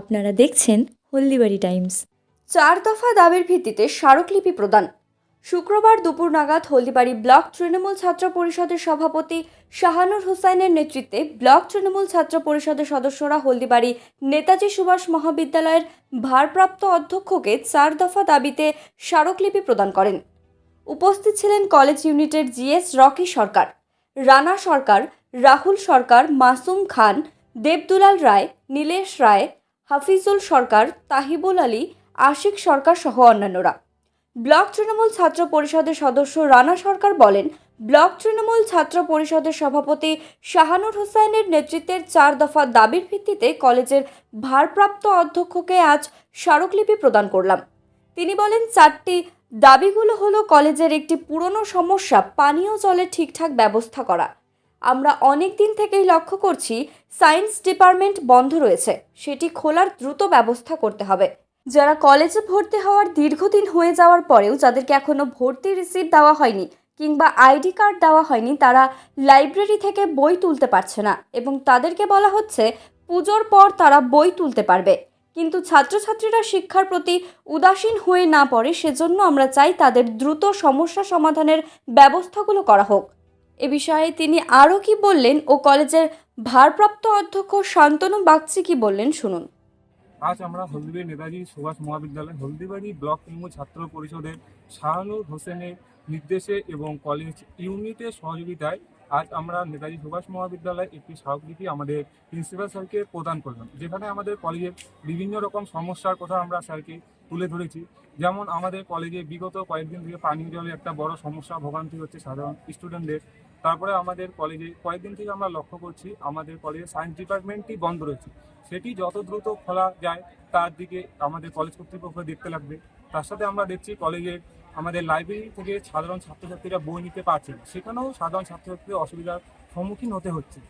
আপনারা দেখছেন হলদিবাড়ি টাইমস। চার দফা দাবির ভিত্তিতে স্মারকলিপি প্রদান। শুক্রবার দুপুর নাগাদ হলদিবাড়ি ব্লক তৃণমূল ছাত্র পরিষদের সভাপতি শাহানুর হোসাইনের নেতৃত্বে ব্লক তৃণমূল ছাত্র পরিষদের সদস্যরা হলদিবাড়ি নেতাজি সুভাষ মহাবিদ্যালয়ের ভারপ্রাপ্ত অধ্যক্ষকে চার দফা দাবিতে স্মারকলিপি প্রদান করেন। উপস্থিত ছিলেন কলেজ ইউনিটের জিএস রকি সরকার, রানা সরকার, রাহুল সরকার, মাসুম খান, দেবদুলাল রায়, নীলেশ রায় হাফিজুল সরকার, তাহিবুল আলী, আশিক সরকার সহ অন্যান্যরা। ব্লক তৃণমূল ছাত্র পরিষদের সদস্য রানা সরকার বলেন, ব্লক তৃণমূল ছাত্র পরিষদের সভাপতি শাহানুর হোসাইনের নেতৃত্বের চার দফা দাবির ভিত্তিতে কলেজের ভারপ্রাপ্ত অধ্যক্ষকে আজ স্মারকলিপি প্রদান করলাম। তিনি বলেন, চারটি দাবিগুলো হলো কলেজের একটি পুরনো সমস্যা, পানীয় জলের ঠিকঠাক ব্যবস্থা করা। আমরা অনেক দিন থেকেই লক্ষ্য করছি সায়েন্স ডিপার্টমেন্ট বন্ধ রয়েছে। সেটি খোলার দ্রুত ব্যবস্থা করতে হবে। যারা কলেজে ভর্তি হওয়ার দীর্ঘদিন হয়ে যাওয়ার পরেও যাদেরকে এখনও ভর্তি রিসিভ দেওয়া হয়নি কিংবা আইডি কার্ড দেওয়া হয়নি, তারা লাইব্রেরি থেকে বই তুলতে পারছে না এবং তাদেরকে বলা হচ্ছে পুজোর পর তারা বই তুলতে পারবে। কিন্তু ছাত্রছাত্রীরা শিক্ষার প্রতি উদাসীন হয়ে না পড়ে, সেজন্য আমরা চাই তাদের দ্রুত সমস্যা সমাধানের ব্যবস্থাগুলো করা হোক। এ বিষয়ে তিনি আরও কি বললেন ও কলেজের ভারপ্রাপ্ত অধ্যক্ষ শান্তনু বাগচি কি বললেন শুনুন। আজ আমরা হলদিবাড়ি নেতাজি সুভাষ মহাবিদ্যালয়, হলদিবাড়ি ব্লক তৃণমূল ছাত্র পরিষদের শাহানুর হোসেনের নির্দেশে এবং কলেজ ইউনিটের সহযোগিতায় আজ আমরা নেতাজি সুভাষ মহাবিদ্যালয়ে একটি স্মারকলিপি আমাদের প্রিন্সিপাল স্যারকে প্রদান করলাম, যেখানে আমাদের কলেজের বিভিন্ন রকম সমস্যার কথা আমরা স্যারকে তুলে ধরেছি। যেমন আমাদের কলেজে বিগত কয়েকদিন থেকে পানীয় জলের একটা বড় সমস্যা, ভোগান্তি হচ্ছে সাধারণ স্টুডেন্টদের তারপরে আমাদের কলেজে কয়েকদিন থেকে আমরা লক্ষ্য করছি, আমাদের কলেজে সায়েন্স ডিপার্টমেন্টটি বন্ধ রয়েছে। সেটি যত দ্রুত খোলা যায়, তার দিকে আমাদের কলেজ কর্তৃপক্ষ দেখতে লাগবে। তার সাথে আমরা দেখছি কলেজের আমাদের লাইব্রেরি থেকে সাধারণ ছাত্রছাত্রীরা বই নিতে পারছে সেখানেও সাধারণ ছাত্রছাত্রীদের অসুবিধার সম্মুখীন হতে হচ্ছে।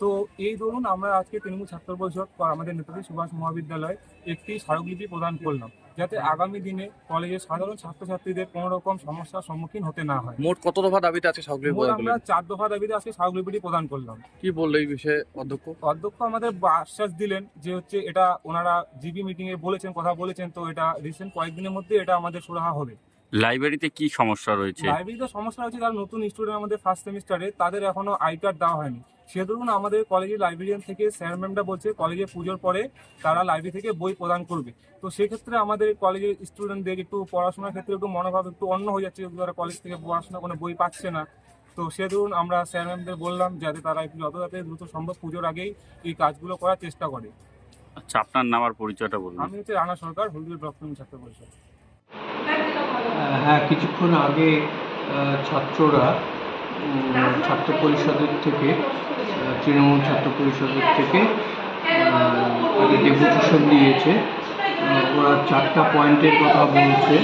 তো এই ধরুন আমরা আজকে তৃণমূল ছাত্র পরিষদ বা আমাদের নেতাজি সুভাষ মহাবিদ্যালয় একটি স্মারকলিপি প্রদান করলাম যাতে আগামী দিনে কলেজের সাধারণ ছাত্রছাত্রীদের কোনো রকম সমস্যার সম্মুখীন হতে না হয়। মোট কত দফা দাবিতে আছে মোট আমরা চার দফা দাবিতে আজকে স্মারকলিপিটি প্রদান করলাম। কি বলল এই বিষয়ে অধ্যক্ষ? অধ্যক্ষ আমাদের বা- আশ্বাস দিলেন যে হচ্ছে এটা ওনারা জিবি মিটিং এ বলেছেন কথা বলেছেন তো এটা রিসেন্ট কয়েকদিনের মধ্যে এটা আমাদের সুরাহা হবে। লাইব্রেরিতে কি সমস্যা রয়েছে? লাইব্রেরিতে সমস্যা হচ্ছে যারা নতুন স্টুডেন্ট আমাদের ফার্স্ট সেমিস্টারে তাদের এখনও আই কার্ড দেওয়া হয়নি। সে ধরুন আমাদের কলেজের লাইব্রেরিয়ান থেকে স্যার ম্যামরা বলছে কলেজে পুজোর পরে তারা লাইব্রেরি থেকে বই প্রদান করবে। তো সেক্ষেত্রে আমাদের কলেজের স্টুডেন্টদের একটু পড়াশোনার ক্ষেত্রে একটু মনোভাব একটু অন্য হয়ে যাচ্ছে যারা কলেজ থেকে পড়াশোনা কোনো বই পাচ্ছে না। তো সে ধরুন আমরা স্যার ম্যামদের বললাম যাতে তারা একটু যত যাতে দ্রুত সম্ভব পুজোর আগেই এই কাজগুলো করার চেষ্টা করে। আচ্ছা আপনার নাম আর পরিচয়টা বলুন। আমি হচ্ছে রানা সরকার হলদির ব্লক ছাত্র পরিষদ। হ্যাঁ কিছুক্ষণ আগে ছাত্ররা ছাত্র পরিষদের থেকে তৃণমূল ছাত্র পরিষদের থেকে একটা ডেপুটেশন দিয়েছে ওরা চারটা পয়েন্টের কথা বলছে।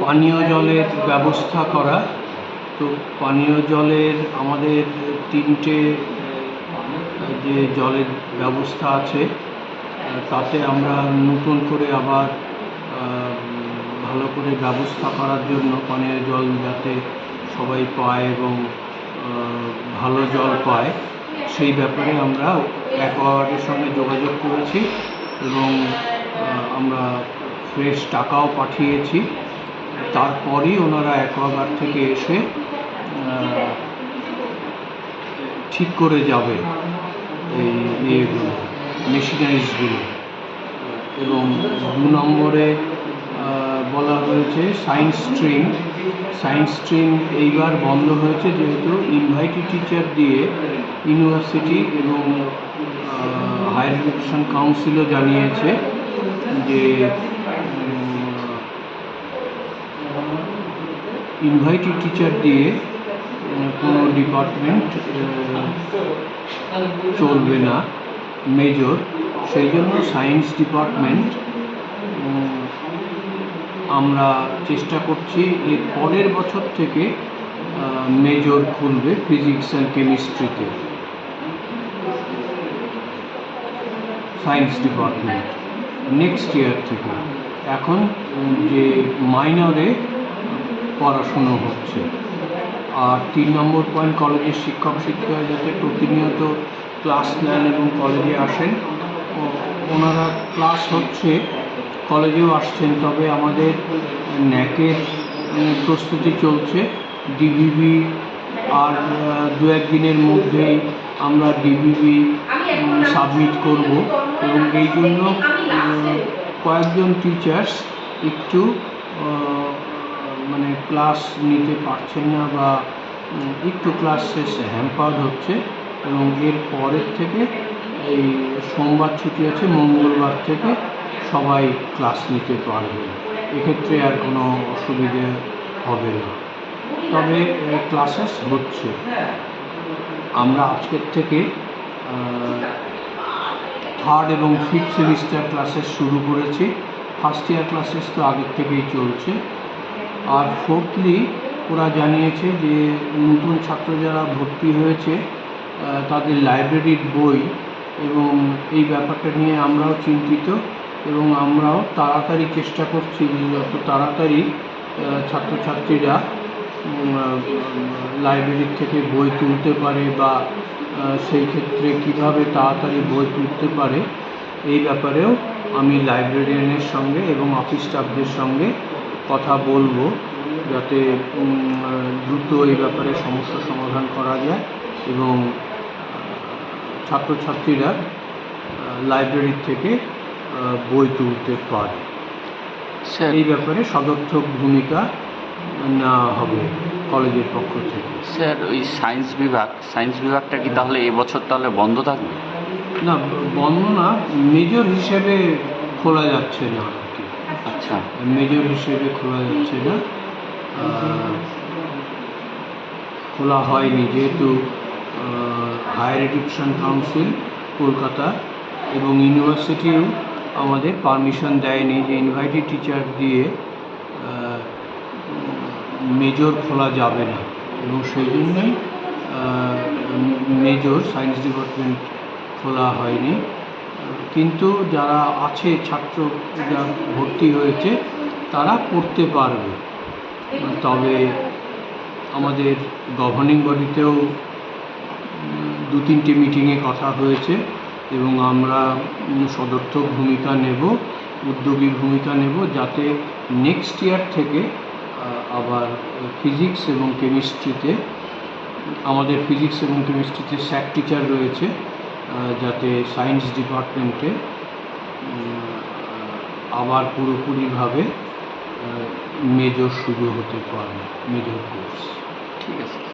পানীয় জলের ব্যবস্থা করা। তো পানীয় জলের আমাদের তিনটে যে জলের ব্যবস্থা আছে তাতে আমরা নতুন করে আবার ভালো করে ব্যবস্থা করার জন্য পানীয় জল যাতে সবাই পায় এবং ভালো জল পায়, সেই ব্যাপারে আমরা অ্যাকোয়ার্ডের সঙ্গে যোগাযোগ করেছি এবং আমরা ফ্রেশ টাকাও পাঠিয়েছি। তারপরেই ওনারা অ্যাকোয়াগার্ড থেকে এসে ঠিক করে যাবে এই ইয়েগুলো, মেশিনারিজগুলো। এবং দু নম্বরে বলা হয়েছে সায়েন্স স্ট্রিম সায়েন্স স্ট্রিম এইবার বন্ধ হয়েছে যেহেতু ইনভাইটি টিচার দিয়ে ইউনিভার্সিটি এবং হায়ার এডুকেশন কাউন্সিলও জানিয়েছে যে ইনভাইটি টিচার দিয়ে কোনো ডিপার্টমেন্ট চলবে না মেজর সেই জন্য সায়েন্স ডিপার্টমেন্ট আমরা চেষ্টা করছি এর পরের বছর থেকে মেজর খুলবে ফিজিক্স অ্যান্ড কেমিস্ট্রিতে সায়েন্স ডিপার্টমেন্ট নেক্সট ইয়ার থেকে। এখন যে মাইনরে পড়াশুনো হচ্ছে। আর তিন নম্বর পয়েন্ট কলেজের শিক্ষক শিক্ষিকা যাতে প্রতিনিয়ত ক্লাস নেন এবং কলেজে আসেন ওনারা ক্লাস হচ্ছে কলেজেও আসছেন, তবে আমাদের ন্যাকের প্রস্তুতি চলছে। ডিবিবি আর দু একদিনের মধ্যেই আমরা ডিবিবি সাবমিট করব। এবং এই জন্য কয়েকজন টিচার্স একটু মানে ক্লাস নিতে পারছেন না বা একটু ক্লাস শেষে হ্যাম্পার্ড হচ্ছে। এবং এর পরের থেকে এই সোমবার ছুটি আছে, মঙ্গলবার থেকে সবাই ক্লাস নিতে পারবে। এক্ষেত্রে আর কোনো অসুবিধে হবে না। তবে ক্লাসেস হচ্ছে। আমরা আজকের থেকে থার্ড এবং ফিফথ সেমিস্টার ক্লাসেস শুরু করেছি। ফার্স্ট ইয়ার ক্লাসেস তো আগের থেকেই চলছে। আর ফোর্থলি ওরা জানিয়েছে যে, নতুন ছাত্র যারা ভর্তি হয়েছে তাদের লাইব্রেরির বই এবং এই ব্যাপারটা নিয়ে আমরাও চিন্তিত। এবং আমরাও তাড়াতাড়ি চেষ্টা করছি যত তাড়াতাড়ি ছাত্রছাত্রীরা লাইব্রেরির থেকে বই তুলতে পারে বা সেই ক্ষেত্রে কীভাবে তাড়াতাড়ি বই তুলতে পারে, এই ব্যাপারেও আমি লাইব্রেরিয়ানের সঙ্গে এবং অফিস স্টাফদের সঙ্গে কথা বলব যাতে দ্রুত এই ব্যাপারে সমস্যা সমাধান করা যায় এবং ছাত্রছাত্রীরা লাইব্রেরির থেকে বই তুলতে পারে। স্যার। এই ব্যাপারে সদর্থক ভূমিকা নেওয়া হবে কলেজের পক্ষ থেকে? স্যার ওই সায়েন্স বিভাগ সায়েন্স বিভাগটা কি তাহলে এবছর তাহলে বন্ধ থাকবে? না বন্ধ না মেজর হিসেবে খোলা যাচ্ছে না আর কি। আচ্ছা। মেজর হিসেবে খোলা যাচ্ছে না। খোলা হয়নি যেহেতু হায়ার এডুকেশন কাউন্সিল কলকাতা এবং ইউনিভার্সিটিও আমাদের পারমিশন দেয়নি যে ইনভাইটেড টিচার দিয়ে মেজর খোলা যাবে না। এবং সেই জন্যই মেজর সায়েন্স ডিপার্টমেন্ট খোলা হয়নি। কিন্তু যারা আছে, ছাত্র যারা ভর্তি হয়েছে, তারা পড়তে পারবে। তবে আমাদের গভর্নিং বডিতেও দু তিনটে মিটিংয়ে কথা হয়েছে। এবং আমরা উম, সদর্থক ভূমিকা নেব উদ্যোগী ভূমিকা নেব যাতে নেক্সট ইয়ার থেকে আবার ফিজিক্স এবং কেমিস্ট্রিতে আমাদের ফিজিক্স এবং কেমিস্ট্রিতে স্যাক টিচার রয়েছে যাতে সায়েন্স ডিপার্টমেন্টে আবার পুরোপুরিভাবে মেজর শুরু হতে পারে মেজর কোর্স ঠিক আছে।